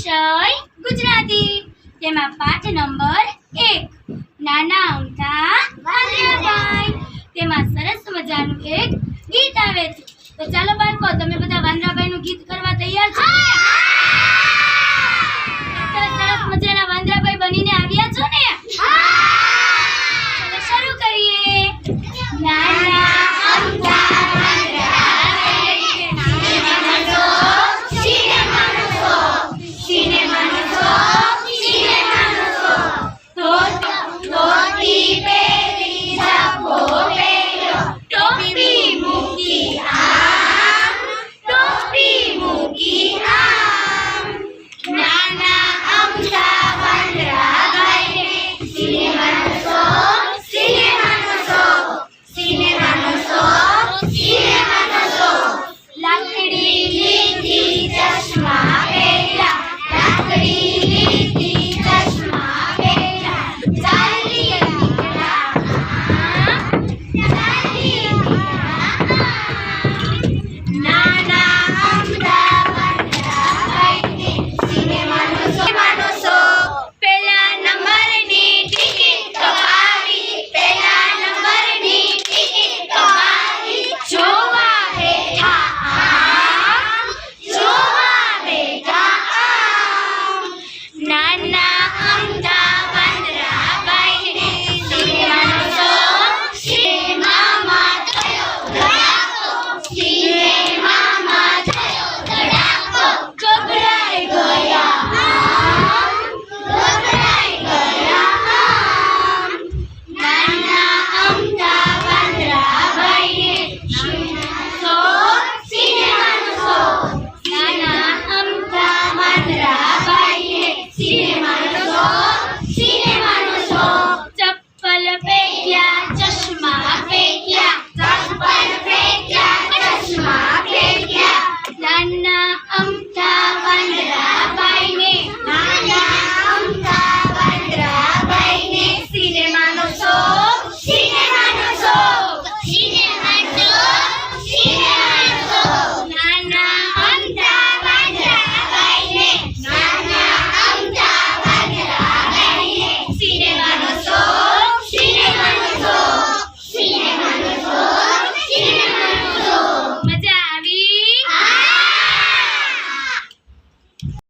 વિષય ગુજરાતી. તેમાં પાઠ નંબર એક, નાના અમથા વાંદરાભાઈ તેમાં સરસ મજાનું એક ગીત આવે છે. તો ચાલો બાળકો, તમે બધા વાંદરાભાઈનું ગીત કરવા તૈયાર છો? ને?